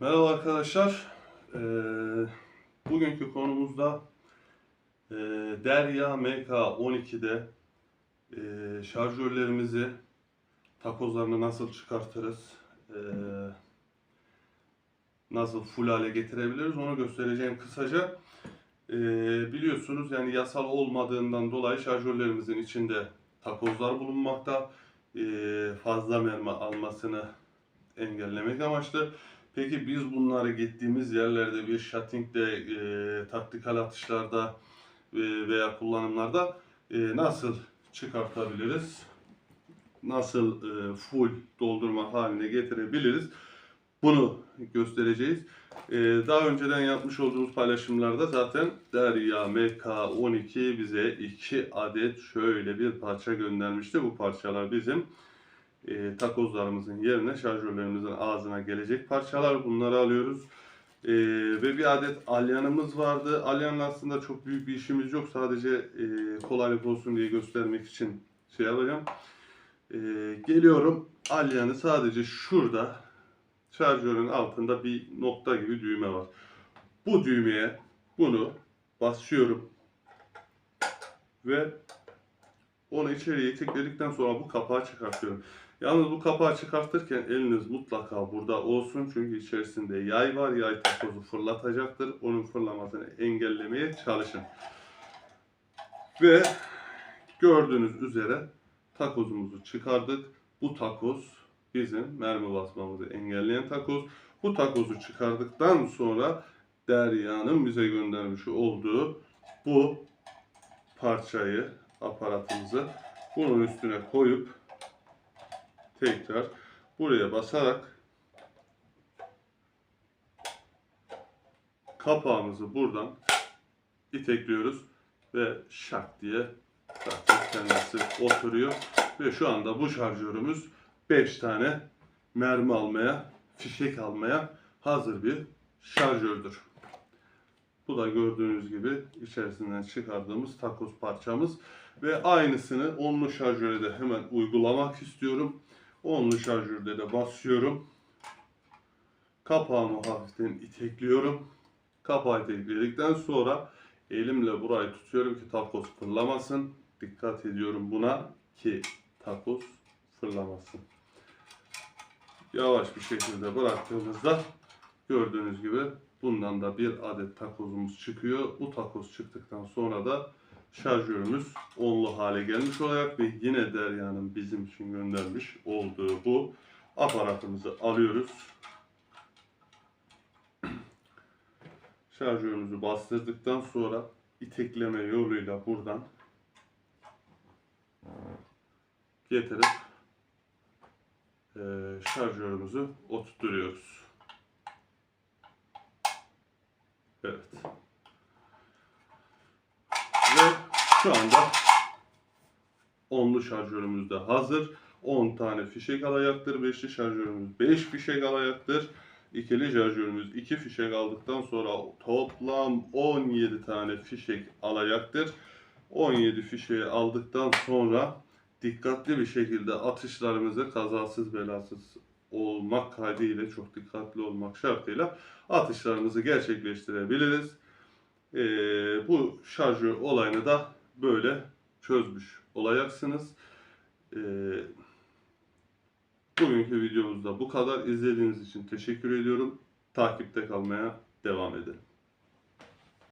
Merhaba arkadaşlar. Ee, bugünkü konumuzda e, Derya MK12'de e, şarjörlerimizi takozlarını nasıl çıkartırız, e, nasıl full hale getirebiliriz onu göstereceğim kısaca. E, biliyorsunuz yani yasal olmadığından dolayı şarjörlerimizin içinde takozlar bulunmakta. E, fazla mermi almasını engellemek amaçlı. Peki biz bunları gittiğimiz yerlerde bir shutting'de, e, taktikal atışlarda e, veya kullanımlarda e, nasıl çıkartabiliriz? Nasıl e, full doldurma haline getirebiliriz? Bunu göstereceğiz. E, daha önceden yapmış olduğumuz paylaşımlarda zaten Derya MK12 bize 2 adet şöyle bir parça göndermişti. Bu parçalar bizim e, takozlarımızın yerine şarjörlerimizin ağzına gelecek parçalar bunları alıyoruz. E, ve bir adet alyanımız vardı. Alyanla aslında çok büyük bir işimiz yok. Sadece e, kolaylık olsun diye göstermek için şey alacağım. E, geliyorum. Alyanı sadece şurada şarjörün altında bir nokta gibi düğme var. Bu düğmeye bunu basıyorum ve onu içeriye itekledikten sonra bu kapağı çıkartıyorum. Yalnız bu kapağı çıkartırken eliniz mutlaka burada olsun. Çünkü içerisinde yay var. Yay takozu fırlatacaktır. Onun fırlamasını engellemeye çalışın. Ve gördüğünüz üzere takozumuzu çıkardık. Bu takoz bizim mermi basmamızı engelleyen takoz. Bu takozu çıkardıktan sonra Derya'nın bize göndermiş olduğu bu parçayı, aparatımızı bunun üstüne koyup tekrar buraya basarak kapağımızı buradan itekliyoruz ve şak diye zaten kendisi oturuyor ve şu anda bu şarjörümüz 5 tane mermi almaya, fişek almaya hazır bir şarjördür. Bu da gördüğünüz gibi içerisinden çıkardığımız takoz parçamız ve aynısını onlu şarjöre de hemen uygulamak istiyorum. Onlu şarjörde de basıyorum. Kapağımı hafiften itekliyorum. Kapağı itekledikten sonra elimle burayı tutuyorum ki takoz fırlamasın. Dikkat ediyorum buna ki takoz fırlamasın. Yavaş bir şekilde bıraktığımızda gördüğünüz gibi bundan da bir adet takozumuz çıkıyor. Bu takoz çıktıktan sonra da şarjörümüz onlu hale gelmiş olacak ve yine Derya'nın bizim için göndermiş olduğu bu aparatımızı alıyoruz. Şarjörümüzü bastırdıktan sonra itekleme yoluyla buradan getirip eee, şarjörümüzü oturtuyoruz. Evet. Ve şu anda onlu şarjörümüz de hazır. 10 tane fişek alacaktır. Beşli şarjörümüz 5 fişek alacaktır. İkili şarjörümüz 2 fişek aldıktan sonra toplam 17 tane fişek alacaktır. 17 fişeği aldıktan sonra dikkatli bir şekilde atışlarımızı kazasız belasız olmak kaydıyla çok dikkatli olmak şartıyla atışlarımızı gerçekleştirebiliriz. Ee, bu şarjör olayını da böyle çözmüş olacaksınız. Ee, bugünkü videomuzda bu kadar. İzlediğiniz için teşekkür ediyorum. Takipte kalmaya devam edelim.